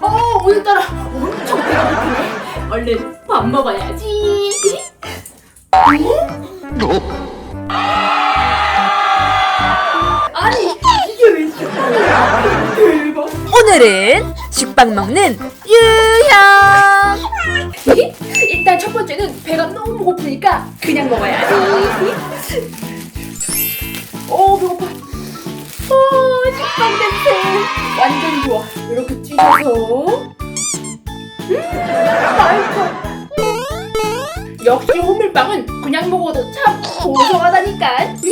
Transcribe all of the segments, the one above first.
어 오늘따라 엄청 배가 고프네. 얼른 밥 먹어야지. 아니 이게 왜 식빵이야? 대박. 오늘은 식빵 먹는 유형. 일단 첫 번째는 배가 너무 고프니까 그냥 먹어야지. 오 식빵 냄새 완전 좋아. 이렇게 찢어서. 음 맛있어. 역시 호밀빵은 그냥 먹어도 참 고소하다니까. 음?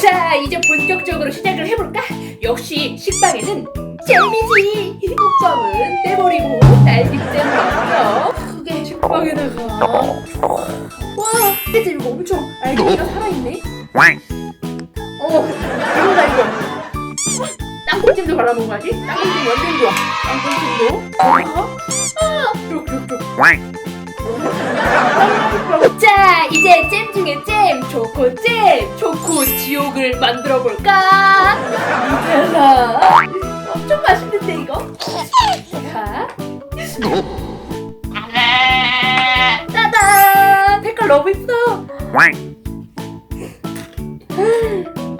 자 이제 본격적으로 시작을 해볼까? 역시 식빵에는 잼이지. 호빵은 떼버리고 딸기잼 넣고요. 크게 식빵에다가 와 이제 이거 엄청 알갱이가 살아있네. 어. 땅콩찜도 발라 먹어야지. 땅콩찜 완전 좋아. 땅콩찜도. 아 쭉쭉쭉. 자 이제 잼 중에 잼 초코잼 초코 지옥을 만들어 볼까 누텔라 엄청 맛있는데 이거 자 짜잔 색깔 너무 이쁘다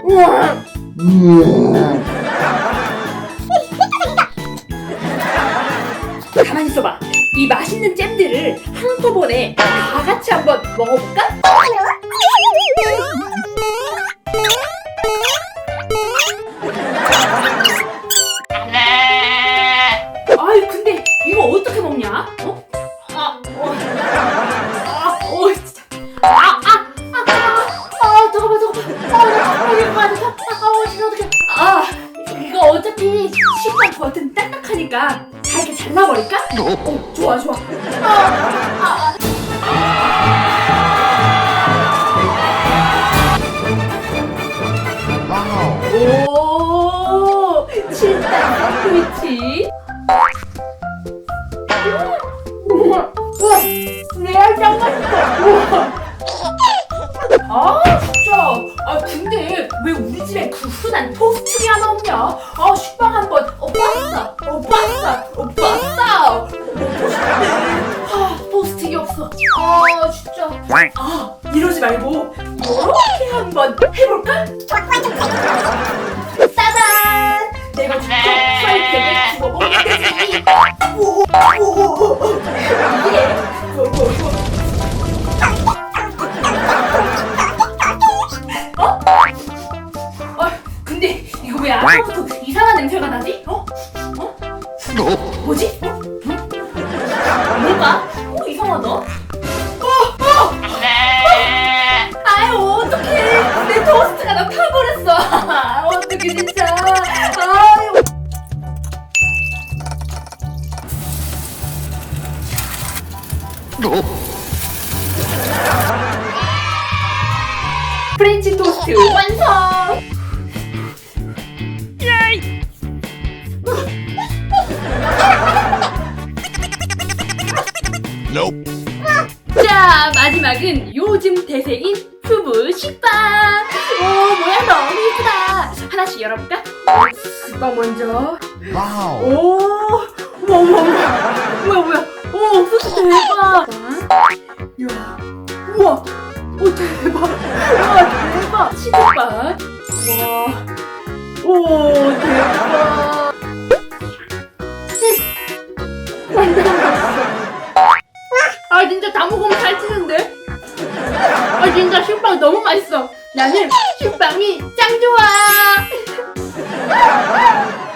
우와 가만히 있어봐 이 맛있는 잼들을 한꺼번에 다 같이 한번 먹어볼까? 아이 근데 이거 어떻게 먹냐? 어? 아, 어, 아, 어, 진짜. 아, 아, 아, 아, 아, 잠깐만, 잠깐만. 아, 나 잠깐만 이거 안 돼. 아, 아, 진짜 어떡해. 아, 이거 어차피 식빵 겉은 딱딱하니까 다 이렇게 잘라버릴까? 어, 좋아, 좋아. 아, 아, 아 근데 왜 우리 집에 그 흔한 토스트기 하나 없냐? 아 식빵 한번. 어 빠싸. 어 빠싸. 어 빠싸. 아 토스트기 없어. 아 진짜. 아 이러지 말고 이렇게 한번 해볼까? 짜잔! 내가 직접 프라이팬에 구워 먹는 거지 아까부터 이상한 냄새가 나지? 어? 어? 뭐지? 어? 어? 뭔가? 어, 이상하다. 어, 어! 아유, 어떡해. 내 토스트가 나 타버렸어. 어떡해, 진짜. 아유. 프렌치 토스트 완성! Nope. 자, 마지막은 요즘 대세인 푸브 식빵! 오, 모양 너무 예쁘다! 하나씩 열어볼까? 어, 식빵 먼저. Wow. 오, 우와, 우와, 우와. 뭐야, 뭐야. 오, 옥수수 대박! 이야, 우와, 오, 대박! 우와, 대박! 치즈빵! 와, 오, 진짜 식빵 너무 맛있어. 나는 식빵이 짱 좋아!